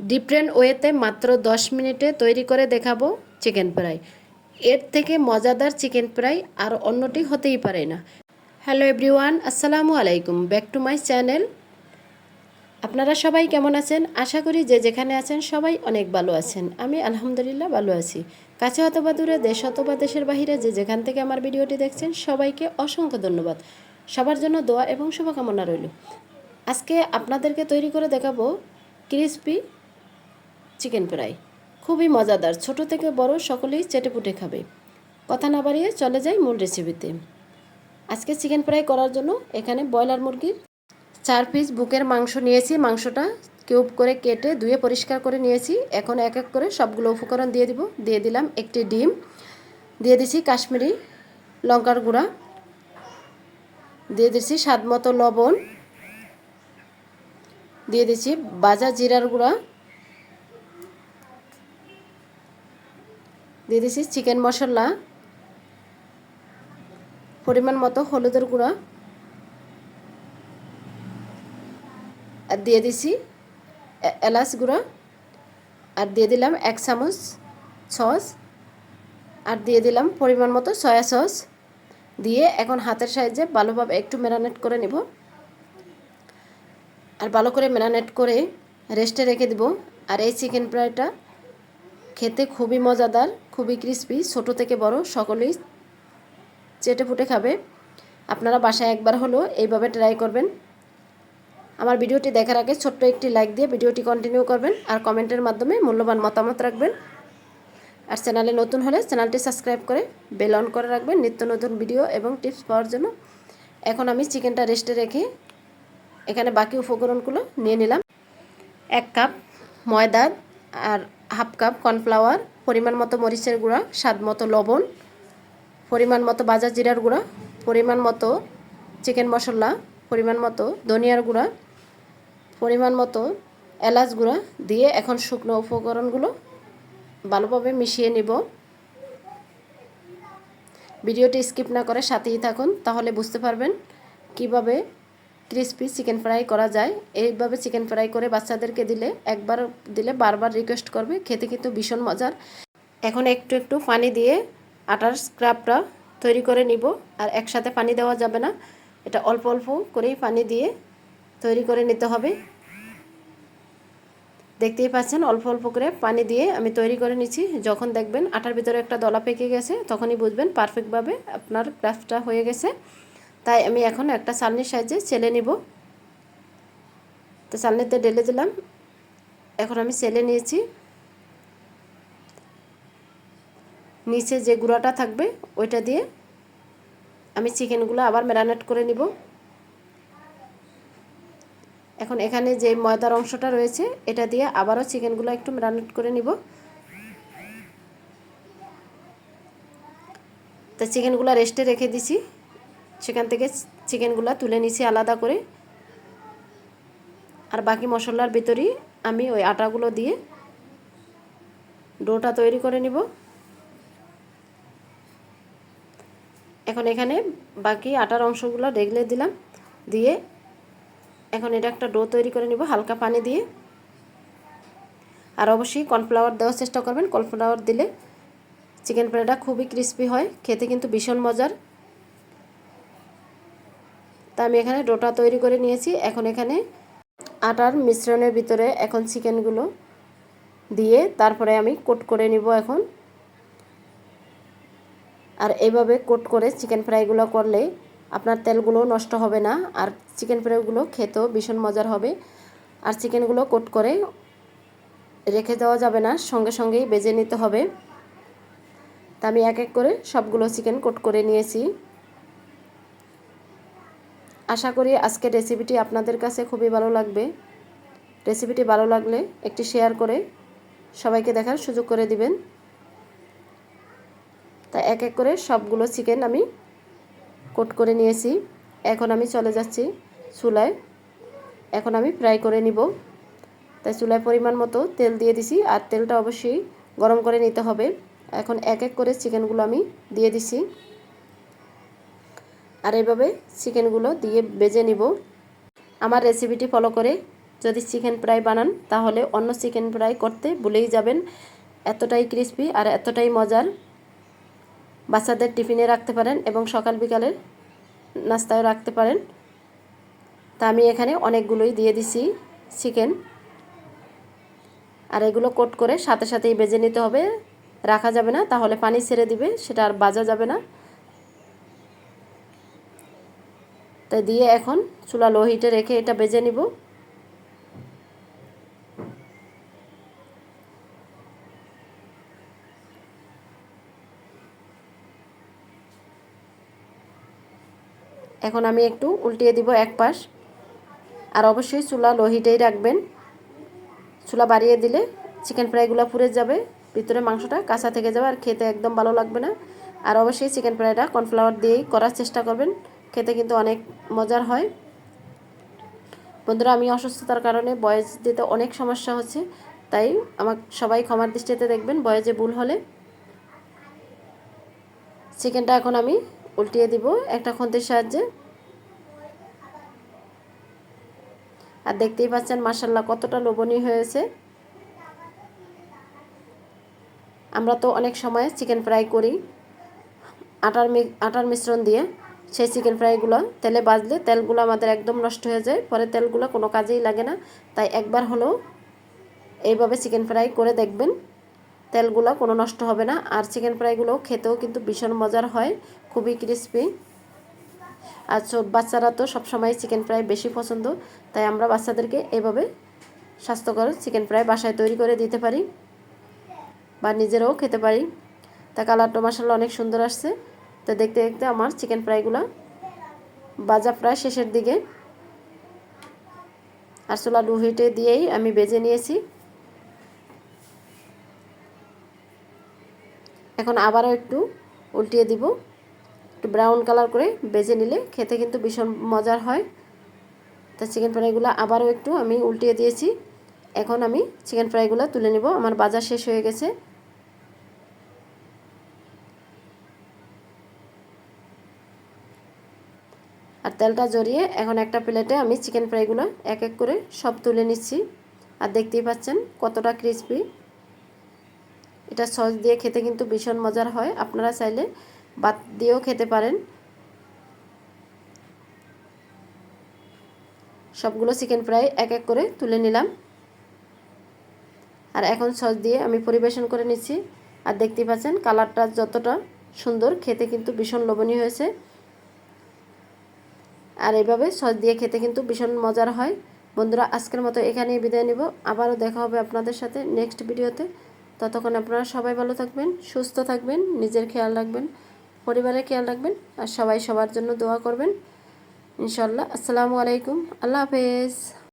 Different ওয়েতে মাত্র 10 মিনিটে তৈরি করে দেখাবো চিকেন ফ্রাই। এর থেকে মজাদার চিকেন ফ্রাই আর অন্যটি হতেই পারে না। হ্যালো এভরিওয়ান, আসসালামু আলাইকুম, ব্যাক টু মাই চ্যানেল। আপনারা সবাই কেমন আছেন? আশা করি যে যেখানে আছেন সবাই অনেক ভালো আছেন। আমি আলহামদুলিল্লাহ ভালো আছি। কাছে অথবা দূরে, দেশ অথবা দেশের বাহিরে যে যেখান থেকে আমার ভিডিওটি দেখছেন, সবাইকে অসংখ্য ধন্যবাদ। সবার জন্য দোয়া এবং শুভকামনা রইল। আজকে আপনাদেরকে তৈরি করে দেখাবো ক্রিসপি চিকেন ফ্রাই। খুবই মজাদার। ছোট থেকে বড় সকলেই চেটেপুটে খাবে। কথা না বাড়িয়ে চলে যাই মূল রেসিপিতে আজকে চিকেন ফ্রাই করার জন্য এখানে ব্রয়লার মুরগির চার পিস বুকের মাংস নিয়েছি। মাংসটা কিউব করে কেটে ধুয়ে পরিষ্কার করে নিয়েছি। এখন এক এক করে সবগুলো উপকরণ দিয়ে দিব। দিয়ে দিলাম একটি ডিম। দিয়ে দিছি কাশ্মীরি লঙ্কার গুঁড়া। দিয়ে দিচ্ছি স্বাদ মতো লবণ। দিয়ে দিচ্ছি বাজা জিরার গুঁড়া। দিয়ে দিচ্ছি চিকেন মশলা, পরিমাণ মতো হলুদের গুঁড়া, আর দিয়ে দিছি এলাচ গুঁড়া, আর দিয়ে দিলাম এক চামচ সস, আর দিয়ে দিলাম পরিমাণ মতো সয়া সস, দিয়ে এখন হাতের সাহায্যে ভালোভাবে একটু ম্যারানেট করে নেব। আর ভালো করে ম্যারানেট করে রেস্টে রেখে দিব। আর এই চিকেন ফ্রাইটা খেতে খুবই মজাদার, খুবই ক্রিস্পি ছোট থেকে বড়, সকলেই চেটে ফুটে খাবে। আপনারা বাসায় একবার হলেও এইভাবে ট্রাই করবেন। আমার ভিডিওটি দেখার আগে ছোট্ট একটি লাইক দিয়ে ভিডিওটি কন্টিনিউ করবেন আর কমেন্টের মাধ্যমে মূল্যবান মতামত রাখবেন। আর চ্যানেলে নতুন হলে চ্যানেলটি সাবস্ক্রাইব করে বেল অন করে রাখবেন নিত্য নতুন ভিডিও এবং টিপস পাওয়ার জন্য। এখন আমি চিকেনটা রেস্টে রেখে এখানে বাকি উপকরণগুলো নিয়ে নিলাম। এক কাপ ময়দা আর হাফ কাপ কর্নফ্লাওয়ার, পরিমাণ মতো মরিচের গুঁড়া, স্বাদ মতো লবণ, পরিমাণ মতো বাজার জিরার গুঁড়া, পরিমাণ মতো চিকেন মশলা, পরিমাণ মতো ধনিয়ার গুঁড়া, পরিমাণ মতো এলাচ গুঁড়া দিয়ে এখন শুকনো উপকরণগুলো ভালোভাবে মিশিয়ে নিব। ভিডিওটি স্কিপ না করে সাথেই থাকুন, তাহলে বুঝতে পারবেন কীভাবে ক্রিসপি চিকেন ফ্রাই করা যায়। এইভাবে চিকেন ফ্রাই করে বাচ্চাদেরকে দিলে, একবার দিলে বারবার রিকোয়েস্ট করবে। খেতে কিন্তু ভীষণ মজার। এখন একটু একটু পানি দিয়ে আটার স্ক্রাবটা তৈরি করে নিব আর একসাথে পানি দেওয়া যাবে না। এটা অল্প অল্প করেই পানি দিয়ে তৈরি করে নিতে হবে। দেখতেই পাচ্ছেন, অল্প অল্প করে পানি দিয়ে আমি তৈরি করে নিচ্ছি। যখন দেখবেন আটার ভিতরে একটা দলা পেকে গেছে, তখনই বুঝবেন পারফেক্টভাবে আপনার ক্রাফটটা হয়ে গেছে। তাই আমি এখন একটা চালনির সাহায্যে চেলে নিব। তো চালনিতে ঢেলে দিলাম। এখন আমি চেলে নিয়েছি। নিচে যে গুঁড়াটা থাকবে, ওইটা দিয়ে আমি চিকেনগুলো আবার ম্যারানেট করে নিব। এখন এখানে যে ময়দার অংশটা রয়েছে, এটা দিয়ে আবারও চিকেনগুলো একটু ম্যারানেট করে নিব। তা চিকেনগুলো রেস্টে রেখে দিছি। সেখান থেকে চিকেনগুলো তুলে নিছি আলাদা করে। আর বাকি মশলার ভিতরেই আমি ওই আটাগুলো দিয়ে ডোটা তৈরি করে নিব। এখন এখানে বাকি আটার অংশগুলো রেগলে দিলাম। দিয়ে এখন এটা একটা ডো তৈরি করে নিব হালকা পানি দিয়ে। আর অবশ্যই কর্নফ্লাওয়ার দেওয়ার চেষ্টা করবেন। কর্নফ্লাওয়ার দিলে চিকেন ফ্রাইটা খুবই ক্রিস্পি হয়, খেতে কিন্তু ভীষণ মজার। তা আমি এখানে ডোটা তৈরি করে নিয়েছি। এখন এখানে আটার মিশ্রণের ভিতরে এখন চিকেনগুলো দিয়ে তারপরে আমি কোট করে নিব এখন। আর এইভাবে কোট করে চিকেন ফ্রাইগুলো করলে আপনার তেলগুলো নষ্ট হবে না, আর চিকেন ফ্রাইগুলো খেতেও ভীষণ মজার হবে। আর চিকেনগুলো কোট করে রেখে দেওয়া যাবে না, সঙ্গে সঙ্গেই বেজে নিতে হবে। তা আমি এক এক করে সবগুলো চিকেন কোট করে নিয়েছি। আশা করি আজকের রেসিপিটি আপনাদের কাছে খুবই ভালো লাগবে। রেসিপিটি ভালো লাগলে একটি শেয়ার করে সবাইকে দেখার সুযোগ করে দিবেন। তা এক এক করে সবগুলো চিকেন আমি কোট করে নিয়েছি। এখন আমি চলে যাচ্ছি চুলায়। এখন আমি ফ্রাই করে নিব। তাই চুলায় পরিমাণ মতো তেল দিয়ে দিছি আর তেলটা অবশ্যই গরম করে নিতে হবে। এখন এক এক করে চিকেনগুলো আমি দিয়ে দিছি। আর এভাবে চিকেনগুলো দিয়ে বেজে নিব। আমার রেসিপিটি ফলো করে যদি চিকেন ফ্রাই বানান, তাহলে অন্য চিকেন ফ্রাই করতে ভুলেই যাবেন। এতটাই ক্রিস্পি আর এতটাই মজার। বাচ্চাদের টিফিনে রাখতে পারেন এবং সকাল বিকালের নাস্তায় রাখতে পারেন। তা আমি এখানে অনেকগুলোই দিয়ে দিছি চিকেন। আর এগুলো কোট করে সাথে সাথেই বেজে নিতে হবে। রাখা যাবে না, তাহলে পানি ছেড়ে দিবে, সেটা আর বাজা যাবে না। তাই দিয়ে এখন চুলা লো হিটে রেখে এটা বেজে নিব। এখন আমি একটু উল্টিয়ে দিব এক পাশ। আর অবশ্যই চুলা লো হিটেই রাখবেন। চুলা বাড়িয়ে দিলে চিকেন ফ্রাইগুলো পুড়ে যাবে, ভিতরে মাংসটা কাঁচা থেকে যাবে আর খেতে একদম ভালো লাগবে না। আর অবশ্যই চিকেন ফ্রাইটা কর্নফ্লাওয়ার দিয়েই করার চেষ্টা করবেন। খেতে কিন্তু অনেক মজার হয়। বন্ধুরা, আমি অসুস্থতার কারণে বয়েজ দিতে অনেক সমস্যা হচ্ছে, তাই আমার সবাই ক্ষমার দৃষ্টিতে দেখবেন, বয়েজে ভুল হলে। চিকেনটা এখন আমি উল্টিয়ে দিব একটা খন্তির সাহায্যে। আর দেখতেই পাচ্ছেন মাসাল্লাহ কতটা লোভনীয় হয়েছে। আমরা তো অনেক সময় চিকেন ফ্রাই করি, আটার আটার মিশ্রণ দিয়ে। সেই চিকেন ফ্রাইগুলো তেলে বাজলে তেলগুলো আমাদের একদম নষ্ট হয়ে যায়, পরে তেলগুলো কোনো কাজেই লাগে না। তাই একবার হলেও এইভাবে চিকেন ফ্রাই করে দেখবেন, তেলগুলো কোনো নষ্ট হবে না। আর চিকেন ফ্রাইগুলো খেতেও কিন্তু ভীষণ মজার হয়, খুবই ক্রিস্পি আর বাচ্চারা তো সবসময় চিকেন ফ্রাই বেশি পছন্দ, তাই আমরা বাচ্চাদেরকে এভাবে স্বাস্থ্যকর চিকেন ফ্রাই বাসায় তৈরি করে দিতে পারি বা নিজেরাও খেতে পারি। তা কালারটা মশালা অনেক সুন্দর আসছে। তো দেখতে দেখতে আমার চিকেন ফ্রাইগুলো বাজা প্রায় শেষের দিকে। আর চোলা ডু হিটে দিয়েই আমি বেজে নিয়েছি। এখন আবারও একটু উল্টিয়ে দিব। একটু ব্রাউন কালার করে বেজে নিলে খেতে কিন্তু ভীষণ মজার হয়। তা চিকেন ফ্রাইগুলো আবারও একটু আমি উল্টিয়ে দিয়েছি। এখন আমি চিকেন ফ্রাইগুলো তুলে নিব। আমার বাজার শেষ হয়ে গেছে। তেলটা জড়িয়ে এখন একটা প্লেটে আমি চিকেন ফ্রাইগুলো এক এক করে সব তুলে নিচ্ছি। আর দেখতেই পাচ্ছেন কতটা ক্রিসপি এটা সস দিয়ে খেতে কিন্তু ভীষণ মজার হয়। আপনারা চাইলে বাদ দিয়েও খেতে পারেন। সবগুলো চিকেন ফ্রাই এক এক করে তুলে নিলাম। আর এখন সস দিয়ে আমি পরিবেশন করে নিচ্ছি। আর দেখতেই পাচ্ছেন কালারটা যতটা সুন্দর, খেতে কিন্তু ভীষণ লোভনীয় হয়েছে। আর এইভাবে সস দিয়ে খেতে কিন্তু ভীষণ মজার হয়। বন্ধুরা, আজকের মতো এখানেই বিদায় নিব। আবারও দেখা হবে আপনাদের সাথে নেক্সট ভিডিওতে। ততক্ষণ আপনারা সবাই ভালো থাকবেন, সুস্থ থাকবেন, নিজের খেয়াল রাখবেন, পরিবারের খেয়াল রাখবেন আর সবাই সবার জন্য দোয়া করবেন। ইনশাল্লাহ আসসালামু আলাইকুম, আল্লাহ হাফেজ।